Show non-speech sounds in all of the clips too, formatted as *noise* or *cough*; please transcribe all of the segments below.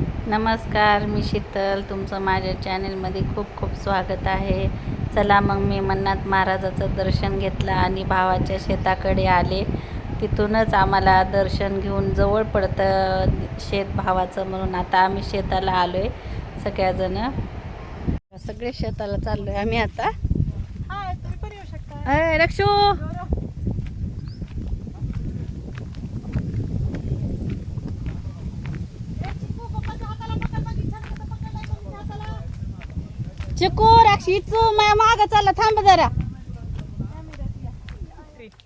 नमस्कार मी शीतल. तुमचं माझ्या चॅनेलमध्ये खूप खूप स्वागत आहे. चला मग मी मन्नाथ महाराजाचं दर्शन घेतलं आणि भावाच्या शेताकडे आले. तिथूनच आम्हाला दर्शन घेऊन जवळ पडतं शेत भावाचं म्हणून. आता आम्ही शेताला आलो आहे सगळ्याजणं. सगळे शेताला चाललो आहे आम्ही आता. हाय तुम्ही अय रक्षू चिकू राक्षीचू माझ्या माग चालला थांब जरा.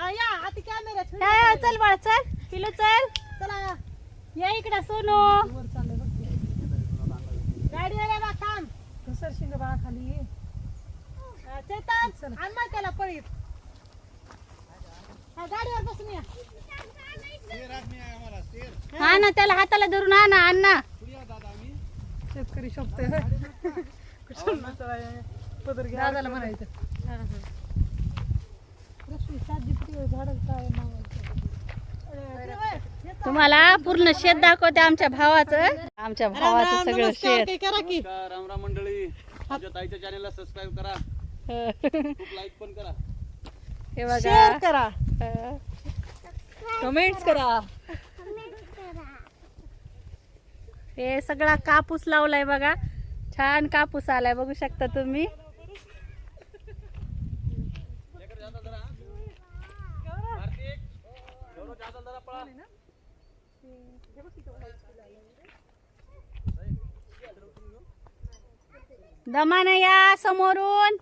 हा या हाती कॅमेरा चल बाळा चल. पिलू चल. चला या. इकडं सोनू. वर चाललंय बघ ते. गाडी आल्या बा थांब. घसर शिंग बा खाली? हा, चैतन आण मग त्याला पळीत. हा गाडीवर बसून या. हा ना त्याला हाताला धरून आणा अण्णा शेतकरी शोभते पदर घ्या दादाला म्हणायचं? तुम्हाला पूर्ण शेत दाखवते आमच्या भावाचं. आमच्या भावाचं सगळं शेत. काही करा की? राम राम मंडळी. ताईच्या चॅनलला सबस्क्राईब करा. लाईक पण करा. हे बघा. शेअर करा. कमेंट्स करा. हे सगळा कापूस लावलाय बघा. छान कापूस आलाय बघू शकता तुम्ही. दमान या समोरून.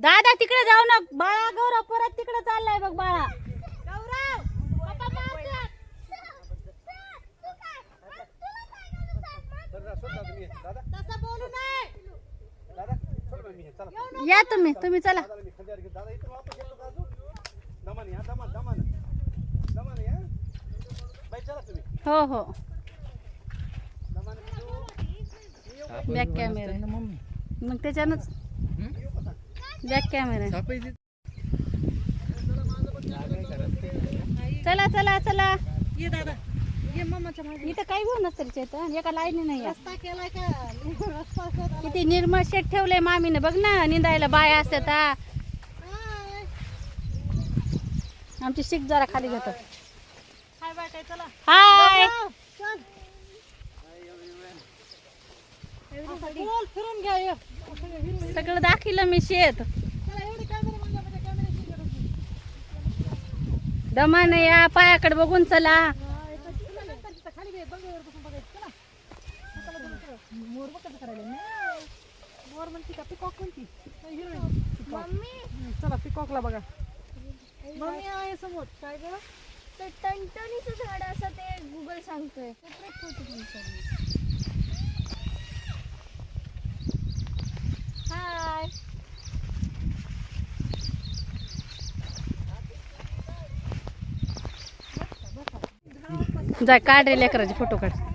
दादा तिकडे जाऊ ना. बाळा गौरव परत तिकडे चाललाय बघ बाळा. तसं बोलू नये. या तुम्ही तुम्ही चला. हो हो. बॅक कॅमेरा मग त्याच्यानंच. बॅक कॅमेरा चला चला चला. ये दादा. ये मम्माच्या मागे इथं काही घेऊन नसतं चेतन एका लाईनी नाही आहे. रस्ता केलाय का रस्ता शोध आला. किती निर्मळ शेत ठेवलंय मामीने बघ ना निंदायला बाया असतात. हाय. आमची शिक जरा खाली घेतात हाय बाय काय चला हाय जाऊ, चल. गोल फिरून घ्या ये. असं हिरवं- सगळं दाखिलं मी शेत चला, एवढी camera म्हणजे camera ची गरज नाही. दमान या पायाकडे बघून चला हा, एका तिथं नंतर तिथं खाली घे, बंगल्यावर बसून बघायचं. चला. हाताला धरून चला. मोर बघ कसं करायला. मोर म्हणती का? पिकॉक म्हणती. नाही. हम्म, चला पिकॉकला बघा. मम्मी आहे समोर. काय ग? तर टणटणीचं झाड असं ते गुगल सांगतोय. हाय जा काढ रे लेकराचे फोटो काढ.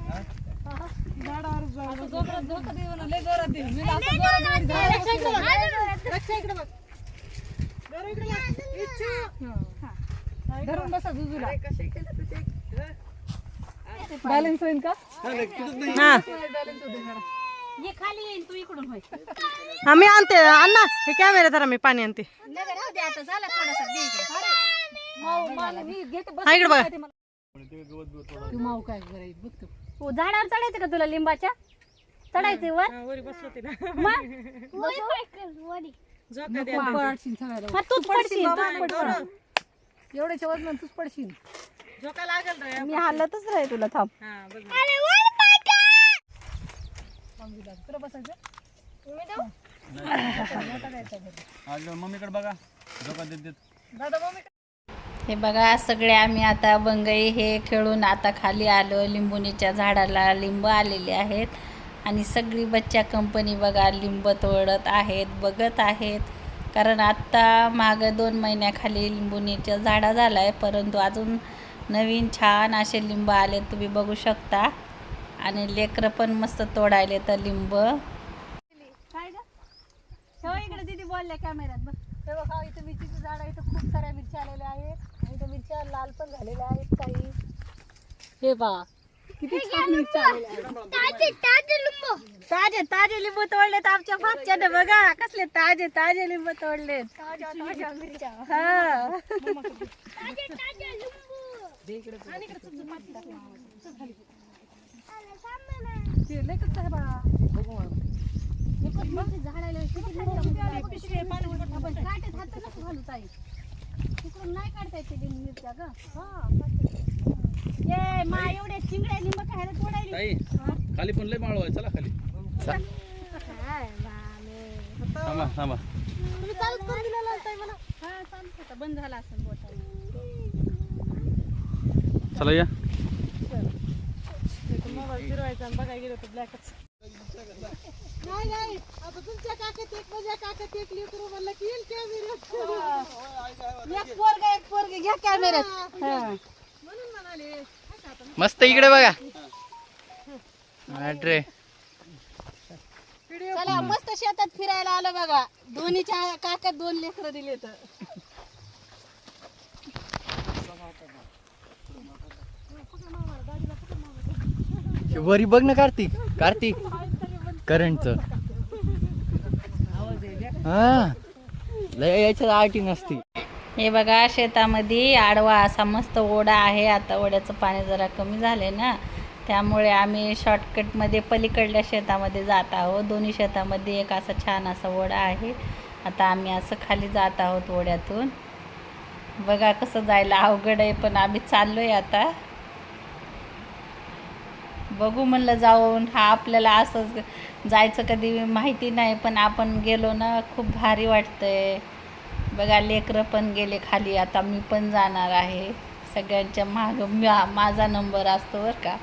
धरून बसा जुजूला बॅलन्स होईल का? हा. ये खाली येईन तू इकडून होय आम्ही आणते अण्णा हे कॅमेरा जरा मी पाणी आणते. नगर राहू दे आता झाला थोडासा दे इकडे. हा इकडे बघा. माऊ काय करायचं बघतो हो झाडावर चढायचं का तुला लिंबाच्या? चढायचं वर? वरी बसवते ना मग? *laughs* वडी पडशील सगळ्याला. हा, तूच पडशील तूच पडशील. एवढ्याच्या वजन तूच पडशील. झोका लागेल रे मी हालतच राहे तुला थांब. हा बघ तुला बसायचं? आज मम्मीकडे बघा. धोका देत देत. दादा मम्मी हे बघा सगळे आम्ही आता बंगई हे खेळून आता खाली आलो. लिंबुनीच्या झाडाला लिंब आलेले आहेत. आणि सगळी बच्चा कंपनी बघा लिंब तोडत आहेत बघत आहेत. कारण आत्ता मागं दोन महिन्याखाली लिंबुनीच्या झाडा झाला आहे परंतु अजून नवीन छान असे लिंब आले तुम्ही बघू शकता. आणि लेकरं पण मस्त तोडायले तर लिंब. काय ग? इकडे दिदी बोलल्या कॅमेऱ्यात बघ. हे बघा इथं मिरचीचं झाड आहे इथं खूप साऱ्या मिरच्या आलेल्या आहेत. आणि इथं मिरच्या लाल पण झालेल्या आहेत काही. हे बा किती छान. ताजे ताजे लिंबू. ताजे ताजे लिंबू तोडलेत आमच्या भाच्याने बघा कसले ताजे ताजे लिंबू तोडलेत. हा. नाही काढता येते लिंबू मिरच्या ग. ये मा एवढे चिंगड्या लिंब खायला तोडायली. ताई खाली पण लय माळव आहे चला खाली. थांबा थांबा. तुम्ही चालत करून दिलेलं आहे ताई मला. हा चालत होता बंद झाला असेल चला या. मोबाईल फिरवायचा आणि बघायला गेलो तर ब्लॅकच नाही नाही. आता तुमच्या काकात एक माझ्या काकात एक लेकरू म्हणलं की येईल कॅमेऱ्यात एक पोरग एक पोरगी. घ्या कॅमेऱ्यात मस्त इकडे बघा. रे चला मस्त शेतात फिरायला आलं बघा. दोन्हीच्या काकात दोन लेकरं दिले तर वरी बघ ना कार्तिक. कार्तिक. करंटच. हा. लय याच्यात आटी नसती. हे बघा शेतामध्ये आडवा असा मस्त ओढा आहे. आता ओढ्याचं पाणी जरा कमी झाले ना. त्यामुळे आम्ही शॉर्टकटमध्ये पलीकडल्या शेतामध्ये जात आहोत. दोन्ही शेतामध्ये एक असा छान असा ओढा आहे. आता आम्ही असं खाली जात आहोत ओढ्यातून. बघा कसं जायला अवघड आहे पण आम्ही चाललोय आता. बघू म्हणलं जाऊन. हा आपल्याला असंच जायचं कधी माहिती नाही पण आपण गेलो ना खूप भारी वाटतंय. बघा लेकरं पण गेले खाली. आता मी पण जाणार आहे. सगळ्यांच्या माग माझा नंबर असतो बरं का.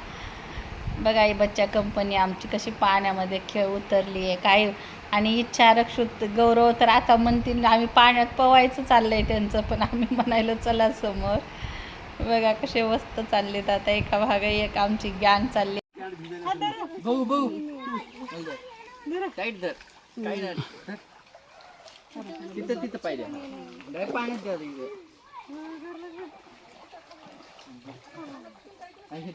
बघा ही बच्चा कंपनी आमची कशी पाण्यामध्ये खेळ उतरली आहे. काय आणि इच्छा रक्षुत गौरव तर आता म्हणतील आम्ही पाण्यात पवायचं चाललंय त्यांचं. पण आम्ही म्हणायलो चला समोर. बघा कसे मस्त चाललेत आता. एका भागा एक आमची गँग चालली. भाऊ भाऊ. तिथं तिथं पाहिजे. पाण्यात द्या हे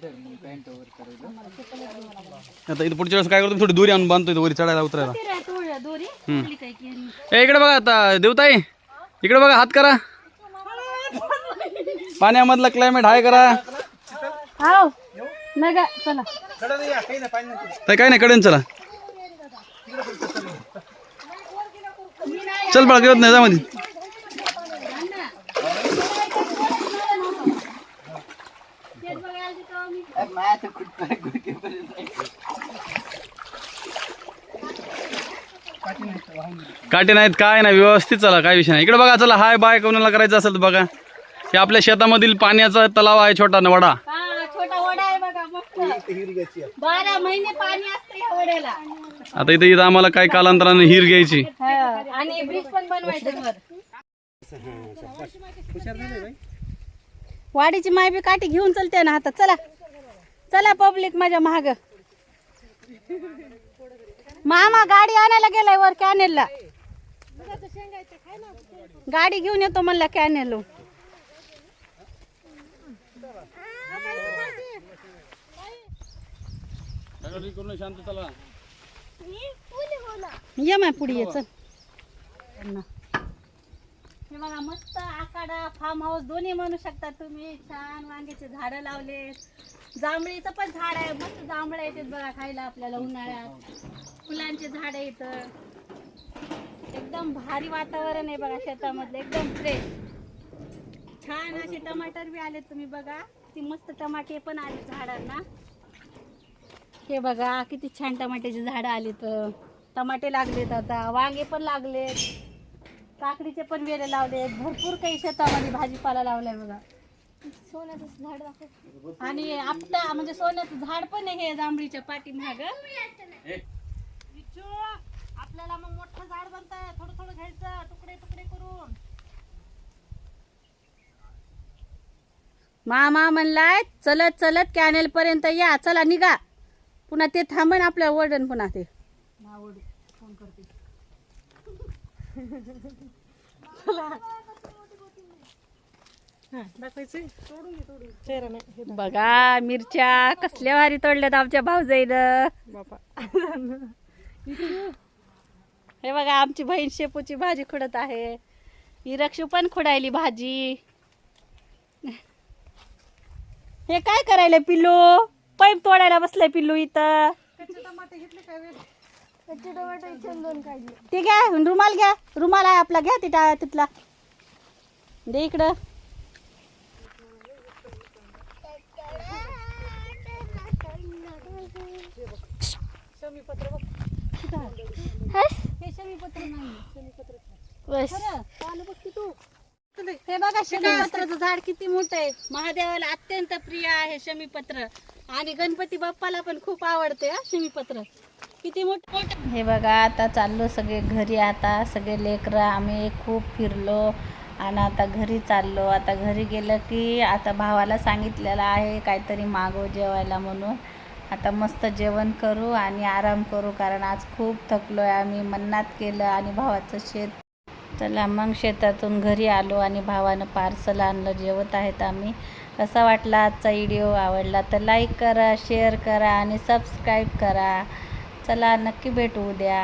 आता इथं पुढच्या वेळेस काय करतो थोडी दुरी आणून बांधतो इथं वरी चढायला उतरायला. ए इकडे बघा आता देवताई. इकडे बघा हात करा. पाण्यामधला क्लायमेट हाय करा. काय नाही कडेन चला. चल बाळा गिरत नाही जा मध्ये काटे नाहीत काय नाही व्यवस्थित चला काय विषय नाही. इकडे बघा चला हाय बाय कोणाला करायचं असेल तर बघा. हे आपल्या शेतामधील पाण्याचा तलाव आहे छोटा वडा हा छोटा वडा आहे बघा बारा महिने पाणी असतं या वड्याला. आता इथं इथं आम्हाला काय कालांतराने हिर घ्यायची? आणि ब्रिज पण बनवायचं वर वाडीची माय बी काठी घेऊन चलते ना आता. चला. चला पब्लिक माझ्या महाग मामा गाडी आणायला गेलाय वर कॅनेलला गाडी घेऊन येतो म्हणला कॅनेल शांत चला ये माय पुढे ये चल. हे बघा मस्त आकाडा फार्म हाऊस दोन्ही म्हणू शकता तुम्ही. छान वांग्याचे झाडं लावले. जांभळीचं पण झाड आहे. मस्त जांभळं येतात बघा खायला आपल्याला उन्हाळ्यात. फुलांचे झाड इथं. एकदम भारी वातावरण आहे बघा शेतामधलं. एकदम फ्रेश छान असे टमाटर बी आले तुम्ही बघा. ती मस्त टमाटे पण आले झाडांना. हे बघा किती छान टमाट्याची झाडं आली तर. टमाटे लागलेत आता वांगे पण लागलेत. काकडीचे पण वेले लावलेत. भरपूर काही शेतामध्ये भाजीपाला लावलाय बघा. सोन्याचं झाड दाखव. आणि आपटा म्हणजे सोन्याचं झाड पण आहे हे जांभळीच्या पाठीमाग. आपल्याला मग मोठं झाड बनताय. थोडं थोडं घ्यायचं. तुकडे तुकडे करून. मामा म्हणलाय चलत चलत कॅनेल पर्यंत या. चला निघा. पुन्हा ते थांबन आपल्या वडन पुन्हा ते बघा मिरच्या कसल्या भारी तोडल्यात आमच्या भाऊजाईनं. बापा. हे बघा आमची बहीण शेपूची भाजी खुडत आहे. ही रक्षू पण खुडायली भाजी. हे काय करायला पिल्लू? पाईप तोडायला बसलाय पिल्लू इथं. कच्चे टमाटे घेतले काय वेळ कच्चे टोमॅटो इथे दोन काढले ते घ्या रुमाल घ्या. रुमाल आहे आपला घ्या तिथं तिथला. दे इकडं. शमी पत्र बघ हे शमीपत्र नाही. बस. पानं बघ की तू. हे बघा शमीपत्राचं झाड किती मोठं आहे. महादेवाला अत्यंत प्रिय आहे शमीपत्र. आणि गणपती बाप्पाला पण खूप आवडते हा किती मोठं हे बघा आता चाललो सगळे घरी आता सगळे लेकरं आम्ही खूप फिरलो आणि आता घरी चाललो. आता घरी गेलं की आता भावाला सांगितलेलं आहे काहीतरी मागो जेवायला म्हणून. आता मस्त जेवण करू आणि आराम करू कारण आज खूप थकलो आहे आम्ही मन्नात केलं आणि भावाचं शेत. चला मग शेतातून घरी आलो आणि भावानं पार्सल आणलं जेवत आहेत आम्ही. कसा वाटला आजचा व्हिडिओ आवडला तर लाईक करा शेअर करा आणि सबस्क्राईब करा. चला नक्की भेटू उद्या.